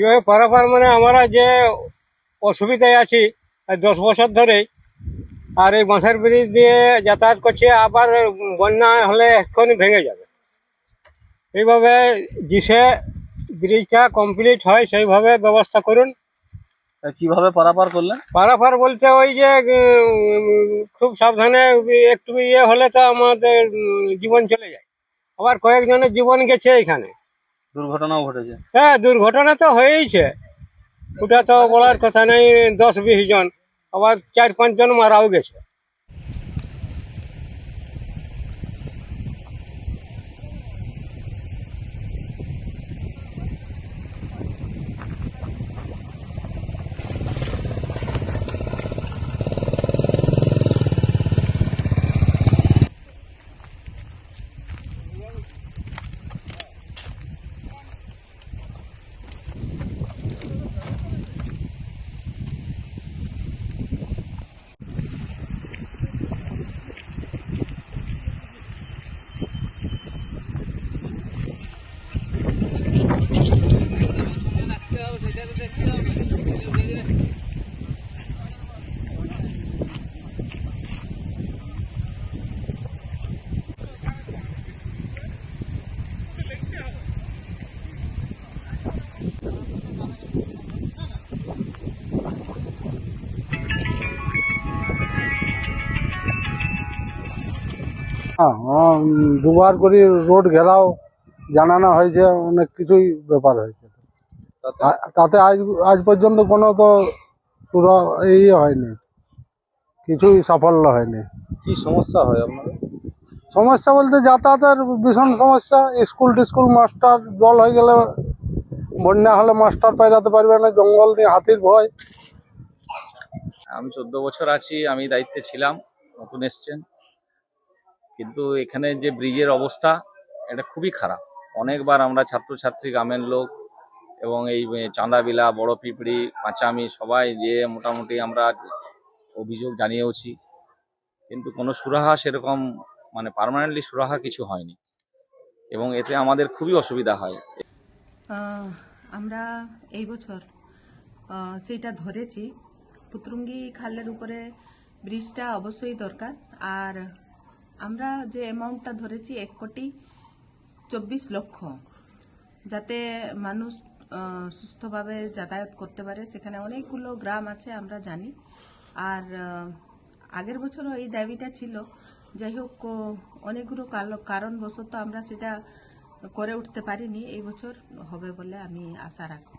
কীভাবে পারাপার মানে আমরা যে অসুবিধায় আছি দশ বছর ধরে আর এই বাঁশের ব্রিজ দিয়ে যাতায়াত করছে আবার বন্যা হলে এক্ষুনি ভেঙে যাবে। এইভাবে জিসে ব্রিজটা কমপ্লিট হয় সেইভাবে ব্যবস্থা করুন। কীভাবে পারাপার করলেন? পারাপার বলতে ওই যে খুব সাবধানে একটু ইয়ে হলে তো আমাদের জীবন চলে যায়। আবার কয়েকজনের জীবন গেছে এখানে। দুর্ঘটনাও ঘটেছে। হ্যাঁ দুর্ঘটনা তো হয়েইছে। ওটা তো বলার কথা নেই, দশ বিশ জন। আবার চার পাঁচজন মারাও গেছে। দুবার করে রোড ঘেরাও জানানো হয়েছে অনেক কিছুই ব্যাপার হয়েছে। তাতে আজ আজ পর্যন্ত কোনো তো পুরো এই হয়নি। কিছুই সাফল্য হয়নি। কি সমস্যা হয় আপনাদের? সমস্যা বলতে যাতায়াতের ভীষণ সমস্যা। স্কুল টিস্কুল মাস্টার জল হয়ে গেলে বন্যা হলে মাস্টার পাইরাতে পারবে না জঙ্গল দিয়ে হাতির ভয়। আমি চোদ্দ বছর আছি আমি দায়িত্বে ছিলাম নতুন এসছেন। কিন্তু এখানে যে ব্রিজের অবস্থা, এটা খুবই খারাপ। অনেকবার আমরা ছাত্রছাত্রী, গ্রামের লোক এবং এই চাঁদাবিলা, বড় পিঁপড়ি, পাঁচামি, সবাই যে মোটামুটি আমরা অভিযোগ জানিয়েওছি। কিন্তু কোনো সুরাহা সেরকম মানে পার্মানেন্টলি সুরাহা কিছু হয়নি এবং এতে আমাদের খুবই অসুবিধা হয়। আমরা এই বছর সেটা ধরেছি, পুতরুঙ্গি খালের উপরে ব্রিজটা অবশ্যই দরকার। আর আমরা যে অ্যামাউন্টটা ধরেছি এক কোটি চব্বিশ লক্ষ, যাতে মানুষ সুস্থভাবে যাতায়াত করতে পারে, সেখানে অনেকগুলো গ্রাম আছে আমরা জানি। আর আগের বছরও এই দাবিটা ছিল। যাই হোক অনেকগুলো কারণবশত আমরা সেটা করে উঠতে পারিনি। এই বছর হবে বলে আমি আশা রাখি